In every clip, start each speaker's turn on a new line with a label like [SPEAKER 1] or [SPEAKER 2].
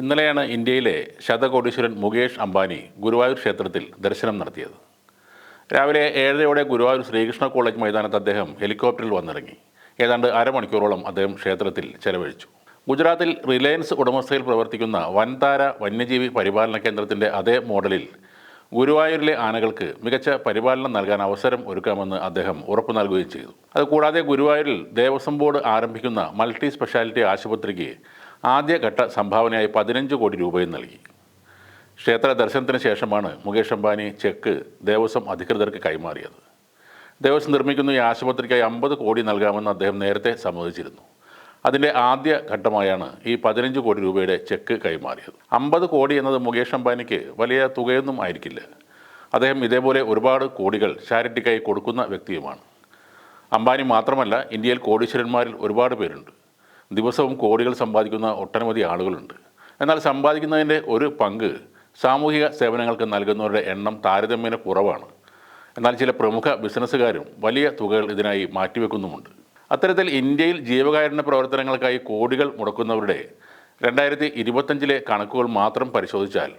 [SPEAKER 1] ഇന്നലെയാണ് ഇന്ത്യയിലെ ശതകോടീശ്വരൻ മുകേഷ് അംബാനി ഗുരുവായൂർ ക്ഷേത്രത്തിൽ ദർശനം നടത്തിയത്. രാവിലെ ഏഴരയോടെ ഗുരുവായൂർ ശ്രീകൃഷ്ണ കോളേജ് മൈതാനത്ത് അദ്ദേഹം ഹെലികോപ്റ്ററിൽ വന്നിറങ്ങി. ഏതാണ്ട് അരമണിക്കൂറോളം അദ്ദേഹം ക്ഷേത്രത്തിൽ ചെലവഴിച്ചു. ഗുജറാത്തിൽ റിലയൻസ് ഉടമസ്ഥയിൽ പ്രവർത്തിക്കുന്ന വൻതാര വന്യജീവി പരിപാലന കേന്ദ്രത്തിന്റെ അതേ മോഡലിൽ ഗുരുവായൂരിലെ ആനകൾക്ക് മികച്ച പരിപാലനം നൽകാൻ അവസരം ഒരുക്കാമെന്ന് അദ്ദേഹം ഉറപ്പു നൽകുകയും ചെയ്തു. അതുകൂടാതെ ഗുരുവായൂരിൽ ദേവസ്വം ബോർഡ് ആരംഭിക്കുന്ന മൾട്ടി സ്പെഷ്യാലിറ്റി ആശുപത്രിക്ക് ആദ്യഘട്ട സംഭാവനയായി പതിനഞ്ച് കോടി രൂപയും നൽകി. ക്ഷേത്ര ദർശനത്തിന് ശേഷമാണ് മുകേഷ് അംബാനി ചെക്ക് ദേവസ്വം അധികൃതർക്ക് കൈമാറിയത്. ദേവസ്വം നിർമ്മിക്കുന്ന ഈ ആശുപത്രിക്കായി അമ്പത് കോടി നൽകാമെന്ന് അദ്ദേഹം നേരത്തെ സമ്മതിച്ചിരുന്നു. അതിന്റെ ആദ്യ ഘട്ടമായാണ് ഈ പതിനഞ്ച് കോടി രൂപയുടെ ചെക്ക് കൈമാറിയത്. അമ്പത് കോടി എന്നത് മുകേഷ് അംബാനിക്ക് വലിയ തുകയൊന്നും ആയിരിക്കില്ല. അദ്ദേഹം ഇതേപോലെ ഒരുപാട് കോടികൾ ചാരിറ്റിക്കായി കൊടുക്കുന്ന വ്യക്തിയുമാണ്. അംബാനി മാത്രമല്ല ഇന്ത്യയിൽ കോടീശ്വരന്മാരിൽ ഒരുപാട് പേരുണ്ട്. ദിവസവും കോടികൾ സമ്പാദിക്കുന്ന ഒട്ടനവധി ആളുകളുണ്ട്. എന്നാൽ സമ്പാദിക്കുന്നതിന്റെ ഒരു പങ്ക് സാമൂഹിക സേവനങ്ങൾക്ക് നൽകുന്നവരുടെ എണ്ണം താരതമ്യേന കുറവാണ്. എന്നാൽ ചില പ്രമുഖ ബിസിനസ്സുകാരും വലിയ തുകകൾ ഇതിനായി മാറ്റിവെക്കുന്നുമുണ്ട്. അത്തരത്തിൽ ഇന്ത്യയിൽ ജീവകാരുണ്യ പ്രവർത്തനങ്ങൾക്കായി കോടികൾ മുടക്കുന്നവരുടെ രണ്ടായിരത്തി ഇരുപത്തഞ്ചിലെ കണക്കുകൾ മാത്രം പരിശോധിച്ചാൽ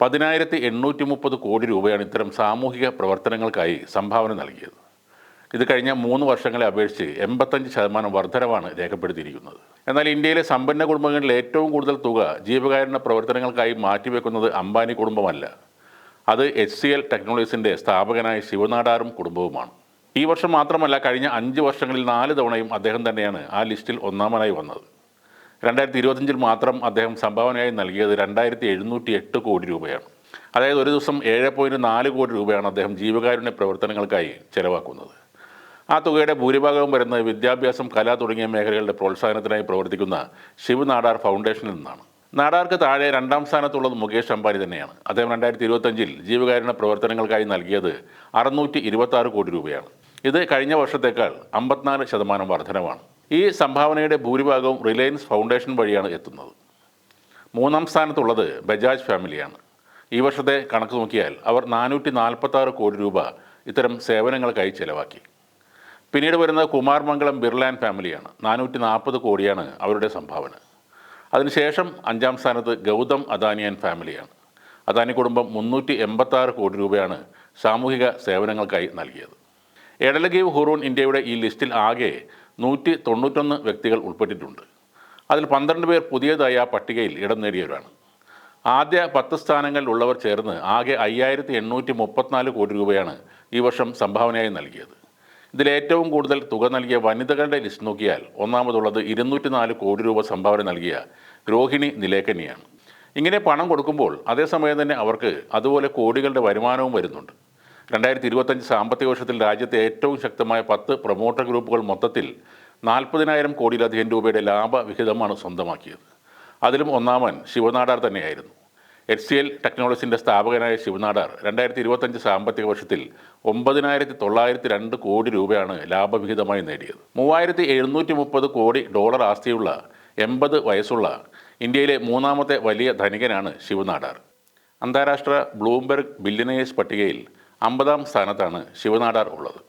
[SPEAKER 1] പതിനായിരത്തി എണ്ണൂറ്റി മുപ്പത് കോടി രൂപയാണ് ഇത്തരം സാമൂഹിക പ്രവർത്തനങ്ങൾക്കായി സംഭാവന നൽകിയത്. ഇത് കഴിഞ്ഞ മൂന്ന് വർഷങ്ങളെ അപേക്ഷിച്ച് എൺപത്തഞ്ച് ശതമാനം വർധനവാണ് രേഖപ്പെടുത്തിയിരിക്കുന്നത്. എന്നാൽ ഇന്ത്യയിലെ സമ്പന്ന കുടുംബങ്ങളിൽ ഏറ്റവും കൂടുതൽ തുക ജീവകാരുണ്യ പ്രവർത്തനങ്ങൾക്കായി മാറ്റിവെക്കുന്നത് അംബാനി കുടുംബമല്ല. അത് എച്ച് സി എൽ ടെക്നോളജീസിന്റെ സ്ഥാപകനായ ശിവനാടാറും കുടുംബവുമാണ്. ഈ വർഷം മാത്രമല്ല കഴിഞ്ഞ അഞ്ച് വർഷങ്ങളിൽ നാല് തവണയും അദ്ദേഹം തന്നെയാണ് ആ ലിസ്റ്റിൽ ഒന്നാമനായി വന്നത്. രണ്ടായിരത്തി ഇരുപത്തഞ്ചിൽ മാത്രം അദ്ദേഹം സംഭാവനയായി നൽകിയത് രണ്ടായിരത്തി എഴുന്നൂറ്റി എട്ട് കോടി രൂപയാണ്. അതായത് ഒരു ദിവസം ഏഴ് പോയിന്റ് നാല് കോടി രൂപയാണ് അദ്ദേഹം ജീവകാരുണ്യ പ്രവർത്തനങ്ങൾക്കായി ചെലവാക്കുന്നത്. ആ തുകയുടെ ഭൂരിഭാഗവും വരുന്നത് വിദ്യാഭ്യാസം കല തുടങ്ങിയ മേഖലകളുടെ പ്രോത്സാഹനത്തിനായി പ്രവർത്തിക്കുന്ന ശിവ് നാടാർ ഫൗണ്ടേഷനിൽ നിന്നാണ്. നാടാർക്ക് താഴെ രണ്ടാം സ്ഥാനത്തുള്ളത് മുകേഷ് അംബാനി തന്നെയാണ്. അദ്ദേഹം രണ്ടായിരത്തി ഇരുപത്തഞ്ചിൽ ജീവകാരുണ്യ പ്രവർത്തനങ്ങൾക്കായി നൽകിയത് അറുന്നൂറ്റി ഇരുപത്തി കോടി രൂപയാണ്. ഇത് കഴിഞ്ഞ വർഷത്തേക്കാൾ അമ്പത്തിനാല് ശതമാനം വർധനമാണ് ഈ സംഭാവനയുടെ ഭൂരിഭാഗവും റിലയൻസ് ഫൗണ്ടേഷൻ വഴിയാണ് എത്തുന്നത്. മൂന്നാം സ്ഥാനത്തുള്ളത് ബജാജ് ഫാമിലിയാണ്. ഈ വർഷത്തെ കണക്ക് നോക്കിയാൽ അവർ നാനൂറ്റി നാൽപ്പത്താറ് കോടി രൂപ ഇത്തരം സേവനങ്ങൾക്കായി ചെലവാക്കി. പിന്നീട് വരുന്നത് കുമാർ മംഗളം ബിർലാൻ ഫാമിലിയാണ്. നാനൂറ്റി നാൽപ്പത് കോടിയാണ് അവരുടെ സംഭാവന. അതിനുശേഷം അഞ്ചാം സ്ഥാനത്ത് ഗൗതം അദാനിയൻ ഫാമിലിയാണ്. അദാനി കുടുംബം മുന്നൂറ്റി എൺപത്താറ് കോടി രൂപയാണ് സാമൂഹിക സേവനങ്ങൾക്കായി നൽകിയത്. എഡലഗീവ് ഹുറൂൺ ഇന്ത്യയുടെ ഈ ലിസ്റ്റിൽ ആകെ നൂറ്റി തൊണ്ണൂറ്റൊന്ന് വ്യക്തികൾ ഉൾപ്പെട്ടിട്ടുണ്ട്. അതിൽ പന്ത്രണ്ട് പേർ പുതിയതായി ആ പട്ടികയിൽ ഇടം നേടിയവരാണ്. ആദ്യ പത്ത് സ്ഥാനങ്ങളിൽ ഉള്ളവർ ചേർന്ന് ആകെ അയ്യായിരത്തി എണ്ണൂറ്റി മുപ്പത്തിനാല് കോടി രൂപയാണ് ഈ വർഷം സംഭാവനയായി നൽകിയത്. ഇതിൽ ഏറ്റവും കൂടുതൽ തുക നൽകിയ വനിതകളുടെ ലിസ്റ്റ് നോക്കിയാൽ ഒന്നാമതുള്ളത് ഇരുന്നൂറ്റി നാല് കോടി രൂപ സംഭാവന നൽകിയ രോഹിണി നിലേക്കനിയാണ്. ഇങ്ങനെ പണം കൊടുക്കുമ്പോൾ അതേസമയം തന്നെ അവർക്ക് അതുപോലെ കോടികളുടെ വരുമാനവും വരുന്നുണ്ട്. രണ്ടായിരത്തി ഇരുപത്തഞ്ച് സാമ്പത്തിക വർഷത്തിൽ രാജ്യത്തെ ഏറ്റവും ശക്തമായ പത്ത് പ്രൊമോട്ടർ ഗ്രൂപ്പുകൾ മൊത്തത്തിൽ നാൽപ്പതിനായിരം കോടിയിലധികം രൂപയുടെ ലാഭവിഹിതമാണ് സ്വന്തമാക്കിയത്. അതിലും ഒന്നാമൻ ശിവനാടാർ തന്നെയായിരുന്നു. എച്ച് സി എൽ ടെക്നോളജീസിന്റെ സ്ഥാപകനായ ശിവനാടാർ രണ്ടായിരത്തി ഇരുപത്തഞ്ച് സാമ്പത്തിക വർഷത്തിൽ ഒമ്പതിനായിരത്തി തൊള്ളായിരത്തി രണ്ട് കോടി രൂപയാണ് ലാഭവിഹിതമായി നേടിയത്. മൂവായിരത്തി എഴുന്നൂറ്റി മുപ്പത് കോടി ഡോളർ ആസ്തിയുള്ള എൺപത് വയസ്സുള്ള ഇന്ത്യയിലെ മൂന്നാമത്തെ വലിയ ധനികനാണ് ശിവനാടാർ. അന്താരാഷ്ട്ര ബ്ലൂംബെർഗ് ബില്ലിനേഴ്സ് പട്ടികയിൽ അമ്പതാം സ്ഥാനത്താണ് ശിവനാടാർ ഉള്ളത്.